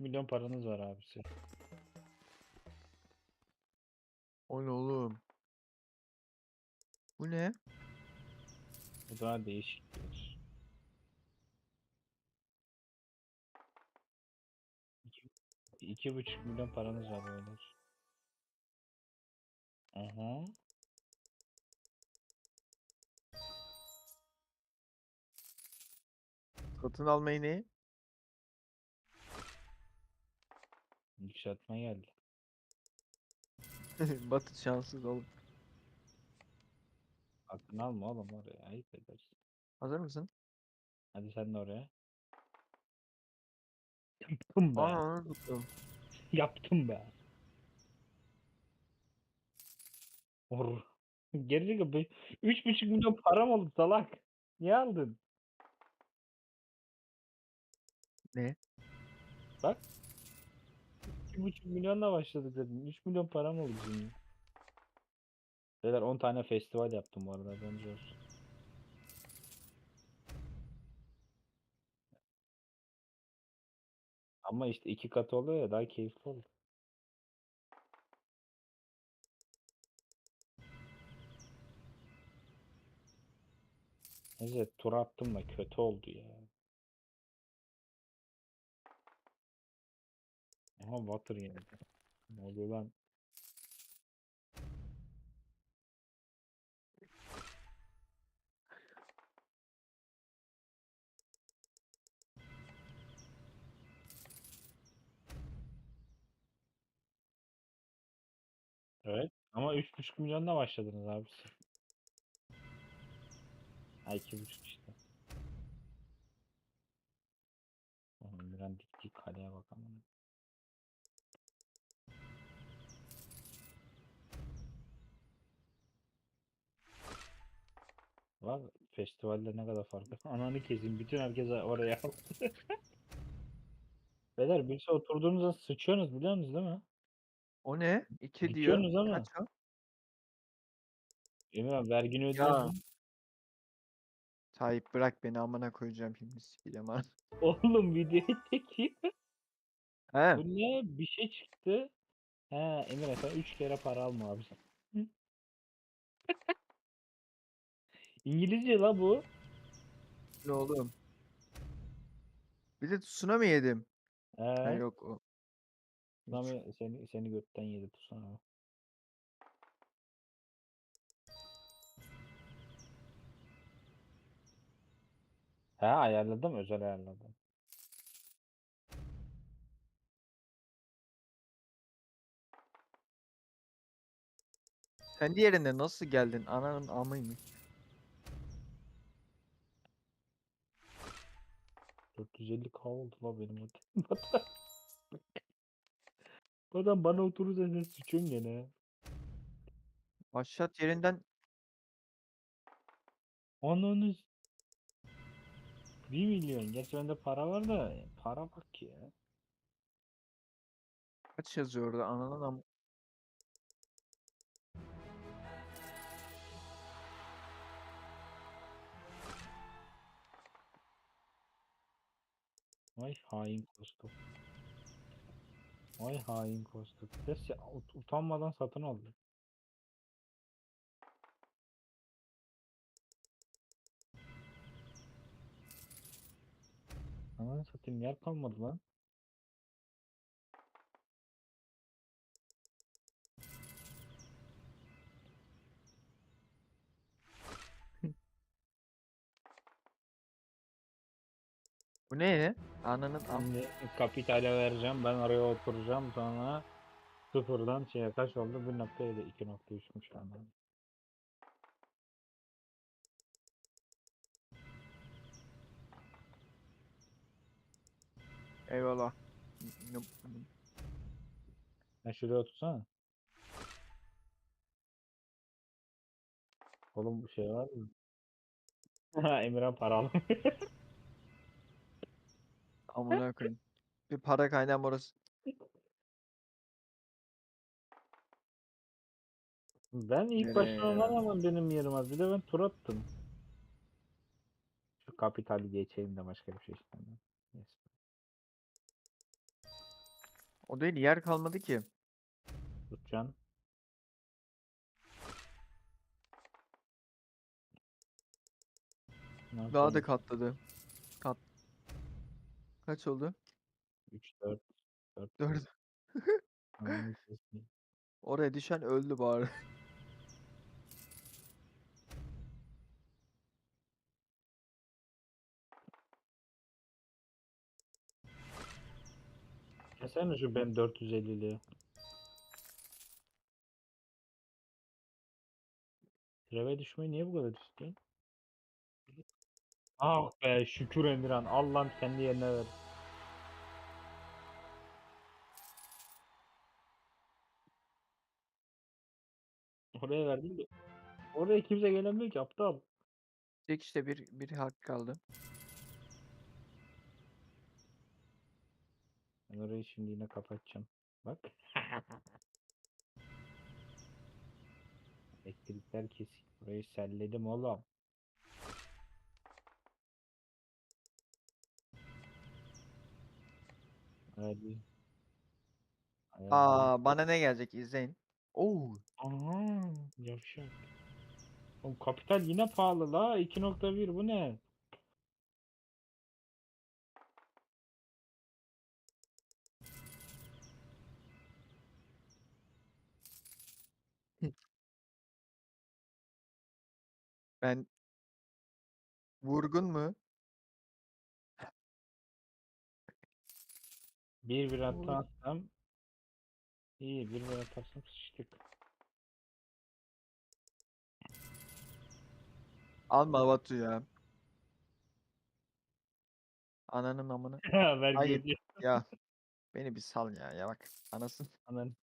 milyon paranız var abisi. O ne oğlum? Bu ne? Bu daha değişik iki buçuk milyon paranız var beyler. Aha. Satın almayı ne? Yükseltme geldi. Batı şanssız oğlum. Aklını alma oğlum oraya. Ayıp edersin. Hazır mısın? Hadi sen de oraya. Yaptım be. Aa onu tuttum. Yaptım be. Or. Gerizekalı be. Üç buçuk milyon param oldu salak. Niye aldın? Ne? Bak. İki buçuk milyonla başladık dedim. Üç milyon param oldu şimdi. Beyler 10 tane festival yaptım bu arada. Bence olsun. Ama işte iki katı oluyor ya daha keyifli oldu. Neyse tur attım da kötü oldu ya. Aha water yenildi. Ne oluyor lan? Evet ama 3,5 milyonla başladınız abi. Ha 2,5 işte. Oğlum bir an diktiği kaleye bak Var festivalde ne kadar farkı. Ananı keseyim bütün herkes oraya aldı. Beyler birisi oturduğunuzda sıçıyorsunuz biliyor musunuz değil mi? O ne? İki diyor. Ama. Kaç o? Emin abi vergini Ya. ödüyorsun. Tayyip bırak beni amına koyacağım şimdi sikeceğim ha. Oğlum videoyu çekiyor. He. Bu ne? Bir şey çıktı. He Emir sen 3 kere para alma abi İngilizce la bu. Ne oğlum? Bir de tsunami yedim. He. Ha, yok o. Sami seni seni götten yedi tutsana. He ayarladım özel ayarladım. Sen diğerinde nasıl geldin? Ananın amıymış. 450k oldu la benim o. Bu adam bana oturursa sen sıçıyorsun gene. Başlat yerinden Ananı s- 1 milyon. Gerçi bende para var da para bak ya. kaç yazıyor orada? Ananın am... Vay hain kostum. Vay hain kostum. Ses ut- utanmadan satın aldı. Ananı satayım yer kalmadı lan. Bu ne? Ananın am... Şimdi kapitale vereceğim. Ben oraya oturacağım. Sonra sıfırdan şeye kaç oldu? 1.7 2.3'müş lan. Eyvallah. Sen şuraya otursana. Oğlum bu şey var mı? Ha Emirhan paralı. Amına koyayım. Bir para kaynağım orası. Ben ilk Nereye başta ya? ama benim yerim az. Bir de ben tur attım. Şu kapitali geçeyim de başka bir şey istemem. Yes. O değil yer kalmadı ki. Ondan Daha da katladı. Kaç oldu? 3 4 4 4. Ananı satayım. Oraya düşen öldü bari. Kesene şu benim 450'liği. Treve düşmeyi niye bu kadar istiyorsun? Ah be şükür Emirhan. Allah'ım kendi yerine ver. Oraya verdim de. Oraya kimse gelemiyor ki aptal. Tek işte bir, bir hak kaldı. Ben orayı şimdi yine kapatacağım. Bak. Elektrikler kesik. Burayı selledim oğlum. Hadi. Aa bana ne gelecek izleyin. Oo. Aha, yavşak. Oğlum kapital yine pahalı la. 2.1 bu ne? Ben vurgun mu? Bir bir Oğlum. atarsam iyi bir bir atarsam sıçtık. Alma Batu ya. Ananın amını. Vergi Hayır. Ya beni bir sal ya. Ya bak anasın. Anan.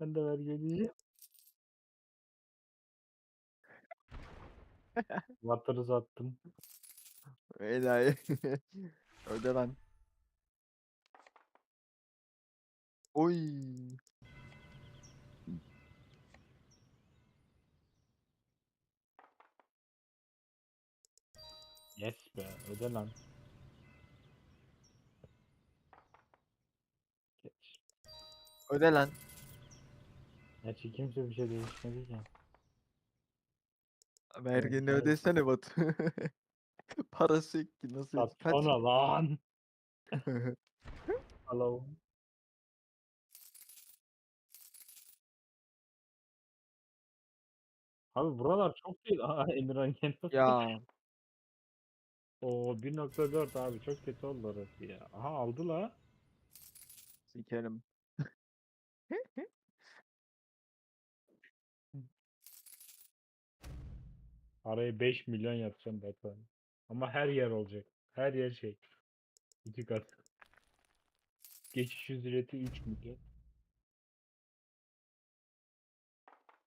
Ben de vergi ödeyeceğim. Water'ı sattım. Enayi. Öde lan. Oy. Yes be öde lan. Geç. Öde lan. Gerçi kimse bir şey değişmedi ki. Vergini evet. ödesene Batu. Parası ki nasıl? Kaç? Satsana lan. Alalım. Abi buralar çok değil. Aa Emirhan gene. ya Oo 1.4 abi çok kötü oldu orası ya. Aha aldı la. sikerim. Araya 5 milyon yapacağım Batman. Ama her yer olacak. Her yer şey. İki kat. Geçiş ücreti 3 milyon.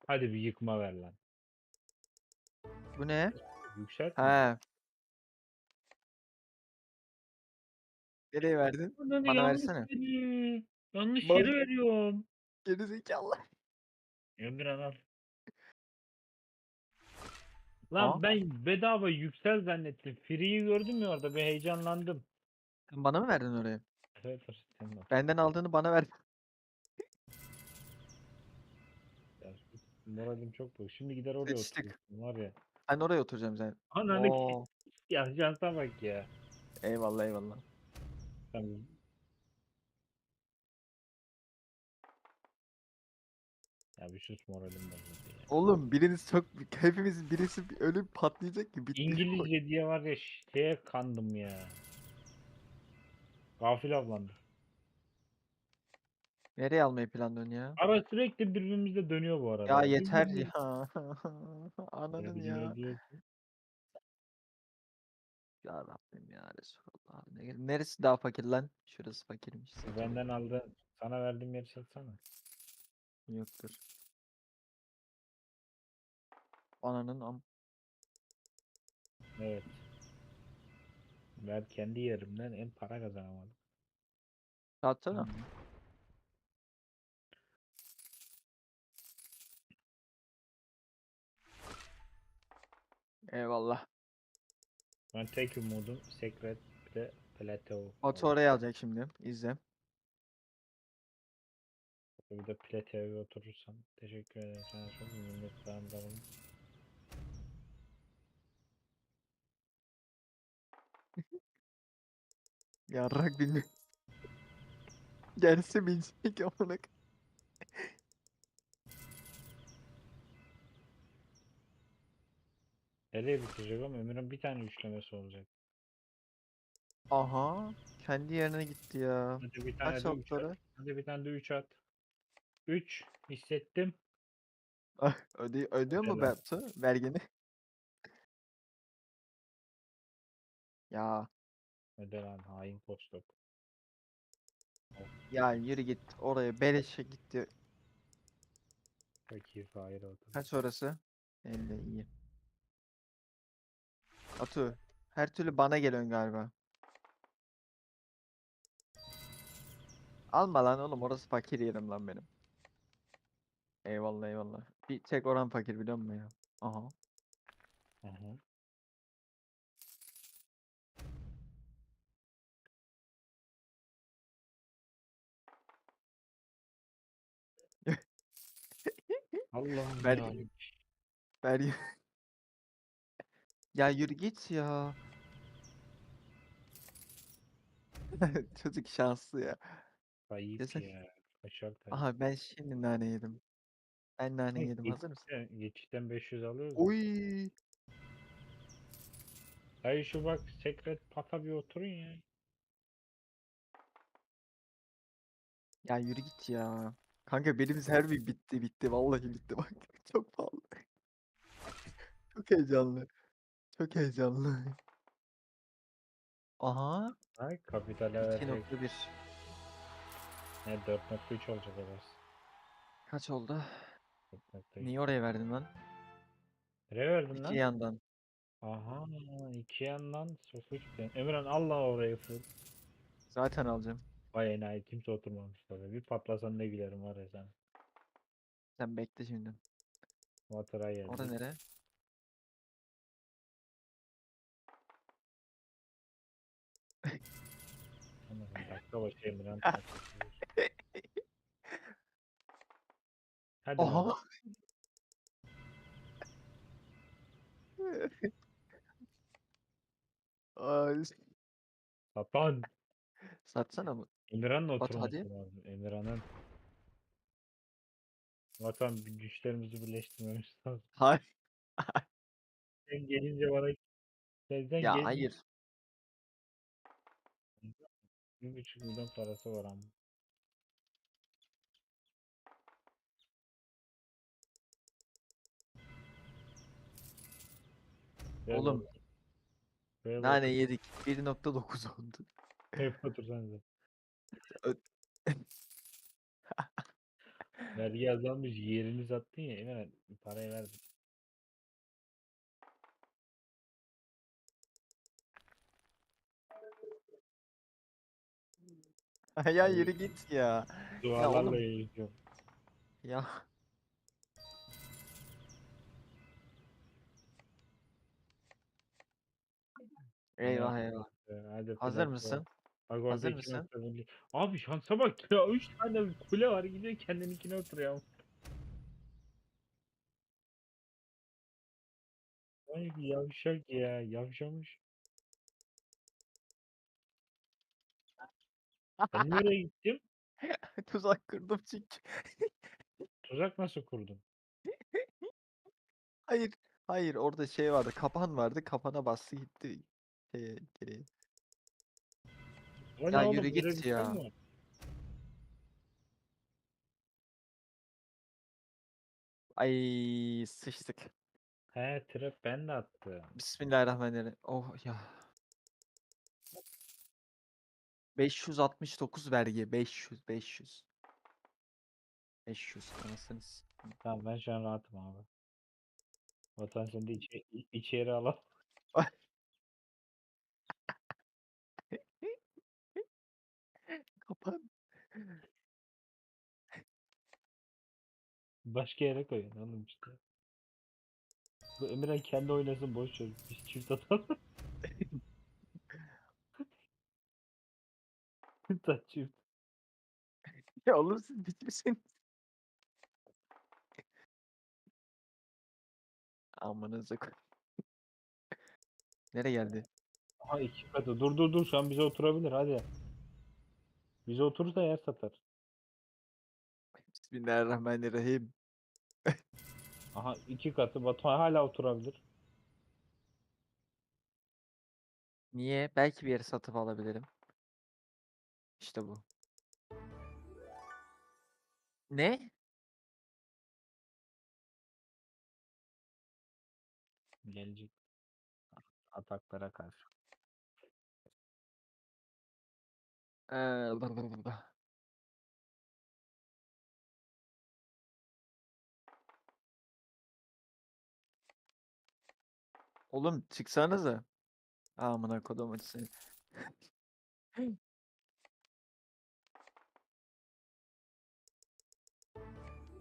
Hadi bir yıkma ver lan. Bu ne? Yükselt. He. Nereye verdin? Ananı bana yanlış versene. yere- Yanlış Bak- yere veriyorum. Geri zekalı. Emirhan al. Lan Aa. ben bedava yüksel zannettim. Free'yi gördüm ya orada bir heyecanlandım. Bana mı verdin orayı? Evet senin. Benden aldığını bana ver. Ya, Moralim çok bozuk. Şimdi gider oraya oturuyorsun var ya. Ben oraya oturacağım sen. Ananı. Oo. Ya şansa bak ya. Eyvallah eyvallah. Tamam. Ya bir sus moralim bozuldu ya. Oğlum biriniz çok hepimiz birisi bir ölüp patlayacak ki bitti. İngilizce diye var ya şeye kandım ya. Gafil avlandı. Nereye almayı planlıyorsun ya? Ara sürekli birbirimizle dönüyor bu arada. Ya yeter birbirimiz- ya. Vergi ya. Ya Rabbim ya Resulallah. Ne- Neresi daha fakir lan? Şurası fakirmiş. satın. Benden aldı. Sana verdiğim yeri satsana. Yoktur. Ananın am. Evet. Ben kendi yerimden en para kazanamadım. Satsana. Eyvallah. Ben tek umudum Secret bir de Plateau. Batu oraya alacak şimdi. İzle. Bir de Plateau'ya oturursan. Teşekkür ederim sana çok minnettarım. Yarrak bilmiyorum. Gelse bilecek amına. Nereye bitecek ama Emir'in bir tane üçlemesi olacak. Aha. Kendi yerine gitti ya. Hadi bir tane Kaç de üç at. Hadi bir tane de 3 at. 3 hissettim. Öde ödüyor mu Helal. Batu vergini? Ya Hadi lan hain postok. ya yürü git oraya beleşe gitti. Fakir hayır oldu. Kaç orası? 50 iyi. Atu her türlü bana geliyorsun galiba. Alma lan oğlum orası fakir yerim lan benim. Eyvallah eyvallah. Bir tek oran fakir biliyor musun ya? Aha. Hı hı. Allah'ım. Ver y- Ya yürü git ya. Çocuk şanslı ya. Desen- ya. Kaşar. Aha ben şimdi nane yedim. Ben nane yedim. Hazır mısın? Geçitten 500 alıyoruz. Oy. Hayır şu bak sekret pata bir oturun ya. Ya yürü git ya. Kanka benim her bir bitti bitti. Vallahi bitti bak. Çok pahalı. Çok heyecanlı. Çok heyecanlı. Aha. Ay kapitale verecek. 2.1. Ne 4.3 olacak orası. Kaç oldu? 4.3. Niye oraya verdin lan? Nereye verdin İki lan? yandan. Aha iki yandan sofu çıktı. Emirhan Allah orayı full. Zaten alacağım. Vay enayi kimse oturmamış oraya. Bir patlasan ne gülerim var ya sen. Sen bekle şimdi. Water'a geldi. Orada nere? Dakika başı Emirhan. Hadi lan. Aha. Ay. Satan. Satsana mı? Emirhan'la Batu, lazım. Emirhan'ın. Vatan güçlerimizi birleştirmemiz lazım. Hayır. Sen gelince bana Sezden Ya gelince hayır. Bir buçuk milyon parası var ama. Ver Oğlum, Nane yedik. 1.9 oldu. Hep otursanıza. Vergi azalmış yerini sattın ya Emre parayı verdim. ya yürü git ya. Oğlum. yürüyorum. Ya. Eyvah eyvah. Hadi Hazır mısın? Bak Hazır mısın? Abi şansa bak ya 3 tane kule var gidiyor kendininkine oturuyor. Ay yavşak ya yavşamış. Ben nereye gittim? Tuzak kırdım çünkü. Tuzak nasıl kurdun? Hayır. Hayır orada şey vardı. Kapan vardı. Kapana bastı gitti. Şeye, geriye. O ne Ya oğlum, yürü böyle git bir şey ya. mi var? Ay sıçtık. He trap ben de attım. Bismillahirrahmanirrahim. Oh ya. 569 vergi. 500 500. 500 anasını s- Tamam ben şu an rahatım abi. Vatan sen de içe, i- içeri al. Kapan. Başka yere koyun oğlum işte. Bu Emirhan kendi oynasın boş ver. Biz çift atalım. Taç çift. Ya oğlum siz bitmişsiniz. Amanıza koy. Nereye geldi? Aha iki katı. Dur dur dur şu an bize oturabilir hadi. Bize oturursa yer satar. Bismillahirrahmanirrahim. Aha iki katı. Batuhan hala oturabilir. Niye? Belki bir yeri satıp alabilirim. İşte bu. Ne? Gelecek. Ataklara karşı. Ee, dır dır dır. Oğlum çıksanıza. Amına kodum açsın.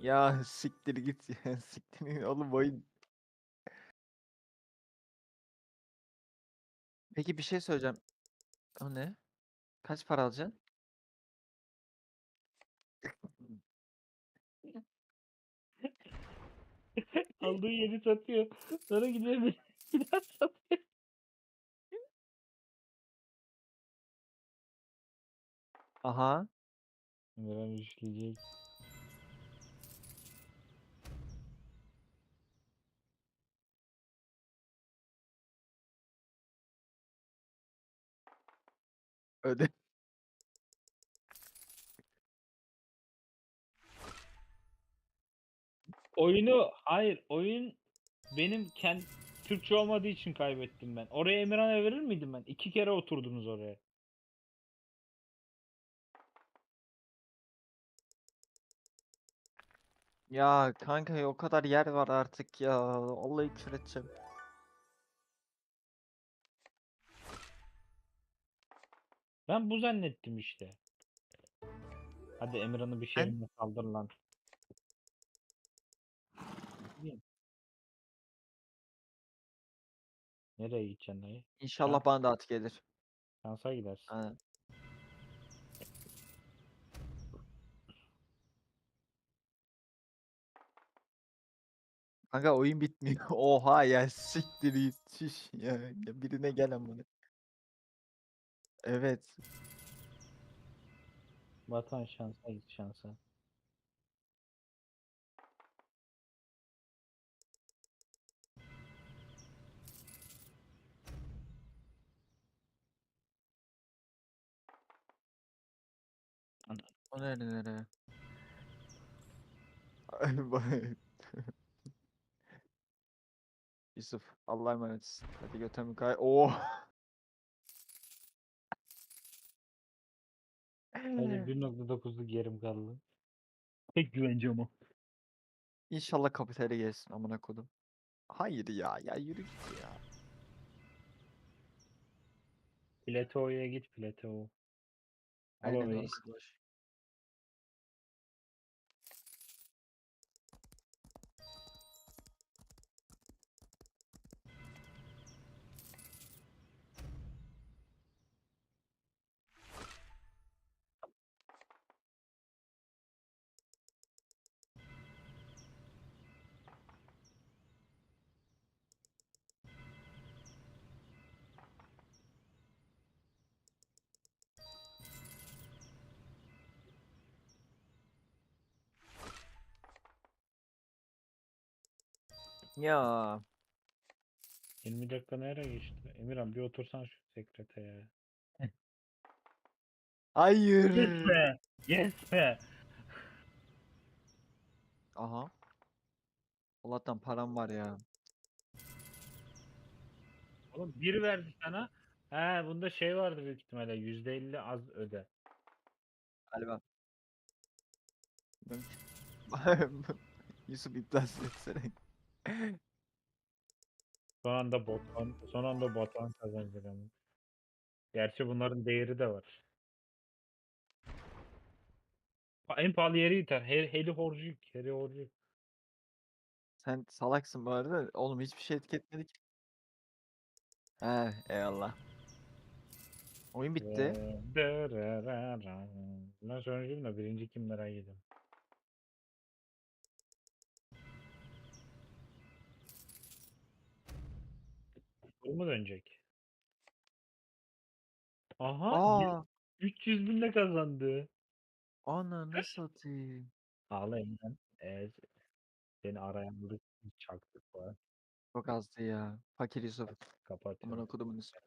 Ya siktir git ya. Siktir git. Oğlum oyun. Peki bir şey söyleyeceğim. O ne? Kaç para alacaksın? Aldığı yeri satıyor. Sonra gidiyor bir bir daha satıyor. Aha. Emirhan işleyecek. Öde. Oyunu hayır oyun benim kendi Türkçe olmadığı için kaybettim ben. Oraya Emirhan'a verir miydim ben? İki kere oturdunuz oraya. Ya kanka o kadar yer var artık ya. Vallahi küfür edeceğim. Ben bu zannettim işte. Hadi Emirhan'ı bir şeyimle kaldır lan. Nereye gideceksin dayı? İnşallah bana da at gelir. Şansa gidersin. Aynen. Kanka oyun bitmiyor. Oha ya siktir git. Şiş ya. ya birine gel amına. Evet. Vatan şansa git şansa. O nere nere? Ay, vay. Yusuf Allah'a emanetsin. Hadi götümü kay. Oh. Sadece 1.9'luk yerim kaldı. Tek güvencem o. İnşallah kapitale gelsin amına kodum. Hayır ya ya yürü git ya. Plateau'ya git Plateau. Al Aynen orası Ya 20 dakika nereye geçti? Emirhan bir otursan şu sekretere. hayır. Yes be! Yes be! Aha. Allah'tan param var ya. Oğlum bir verdi sana. He bunda şey vardı büyük ihtimalle. %50 az öde. Galiba. Ben- Yusuf iptal etsene. Son anda botan, son anda botan kazanacak ama. Gerçi bunların değeri de var. En pahalı yeri iter. Heli, heli horcuk. Heli horcuk. Sen salaksın bu arada. Oğlum hiçbir şey etiketmedik. He eyvallah. Oyun bitti. Ben sonuncuyum da birinci kim merak ediyorum. Bu mu dönecek? Aha! Aa, 300 binle kazandı. ananı satayım. Ağlayın lan. Ee, seni arayan biri çaktık falan. Çok azdı ya. Fakir Yusuf. Kapat. Aman okudumun Yusuf.